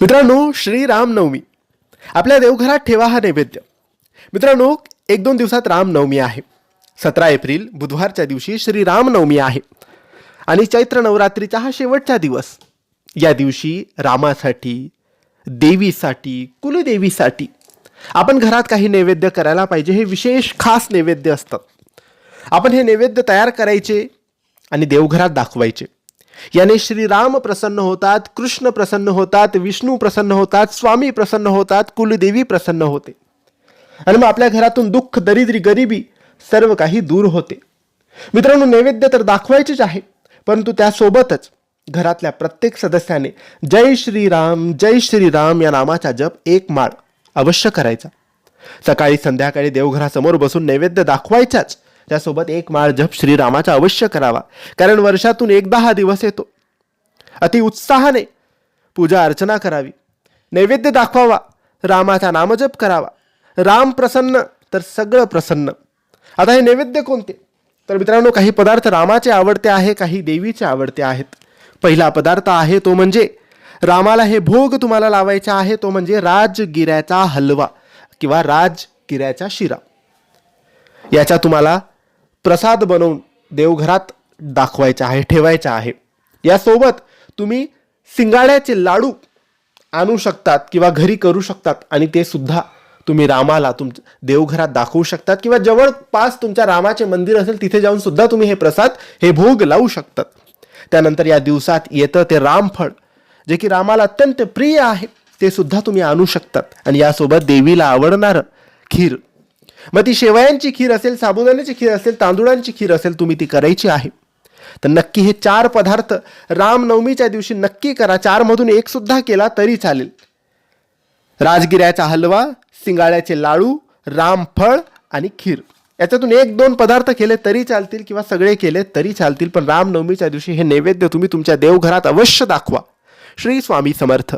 मित्रांनो श्रीरामनवमी. आपल्या देवघरात ठेवा हा नैवेद्य. मित्रांनो एक दोन दिवसात रामनवमी आहे. सतरा एप्रिल बुधवारच्या दिवशी श्रीरामनवमी आहे. आणि चैत्र नवरात्रीचा हा शेवटचा दिवस. या दिवशी रामासाठी देवीसाठी कुलदेवीसाठी आपण घरात काही नैवेद्य करायला पाहिजे. हे विशेष खास नैवेद्य असतात. आपण हे नैवेद्य तयार करायचे आणि देवघरात दाखवायचे. याने श्रीराम प्रसन्न होतात कृष्ण प्रसन्न होतात विष्णू प्रसन्न होतात स्वामी प्रसन्न होतात कुलदेवी प्रसन्न होते. आणि मग आपल्या घरातून दुःख दरिद्री गरिबी सर्व काही दूर होते. मित्रांनो नैवेद्य तर दाखवायचेच आहे परंतु त्यासोबतच घरातल्या प्रत्येक सदस्याने जय श्रीराम जय श्रीराम या नामाचा जप एक माळ अवश्य करायचा. सकाळी संध्याकाळी देवघरासमोर बसून नैवेद्य दाखवायचाच त्यासोबत एक माळ जप श्रीरामाचा अवश्य करावा. कारण वर्षातून एकदा हा दिवस येतो. अति उत्साहाने पूजा अर्चना करावी. नैवेद्य दाखवावा. रामाचा नामजप करावा. राम प्रसन्न तर सगळं प्रसन्न. आता हे नैवेद्य कोणते? तर मित्रांनो काही पदार्थ रामाचे आवडते आहे काही देवीचे आवडते आहेत. पहिला पदार्थ आहे तो म्हणजे रामाला हे भोग तुम्हाला लावायचा आहे तो म्हणजे राजगिऱ्याचा हलवा किंवा राजगिऱ्याचा शिरा. याचा तुम्हाला प्रसाद बनवून देवघरात दाखवायचा आहे ठेवायचा आहे. यासोबत तुम्ही सिंगाड्याचे लाडू आणू शकतात किंवा घरी करू शकतात आणि ते सुद्धा तुम्ही रामाला तुम देवघरात दाखवू शकतात किंवा जवळपास तुमच्या रामाचे मंदिर असेल तिथे जाऊन सुद्धा तुम्ही हे प्रसाद हे भोग लावू शकतात. त्यानंतर या दिवसात येतं ते रामफळ जे की रामाला अत्यंत प्रिय आहे ते सुद्धा तुम्ही आणू शकतात. आणि यासोबत देवीला आवडणारं खीर. मग ती शेवयांची खीर असेल साबुदाण्याची खीर असेल तांदुळांची खीर असेल तुम्ही ती करायची आहे. तर नक्की हे चार पदार्थ रामनवमीच्या दिवशी नक्की करा. चारमधून एक सुद्धा केला तरी चालेल. राजगिऱ्याचा हलवा सिंगाळ्याचे लाडू रामफळ आणि खीर. याच्यातून एक दोन पदार्थ केले तरी चालतील किंवा सगळे केले तरी चालतील पण रामनवमीच्या दिवशी हे नैवेद्य तुम्ही तुमच्या देवघरात अवश्य दाखवा. श्री स्वामी समर्थ.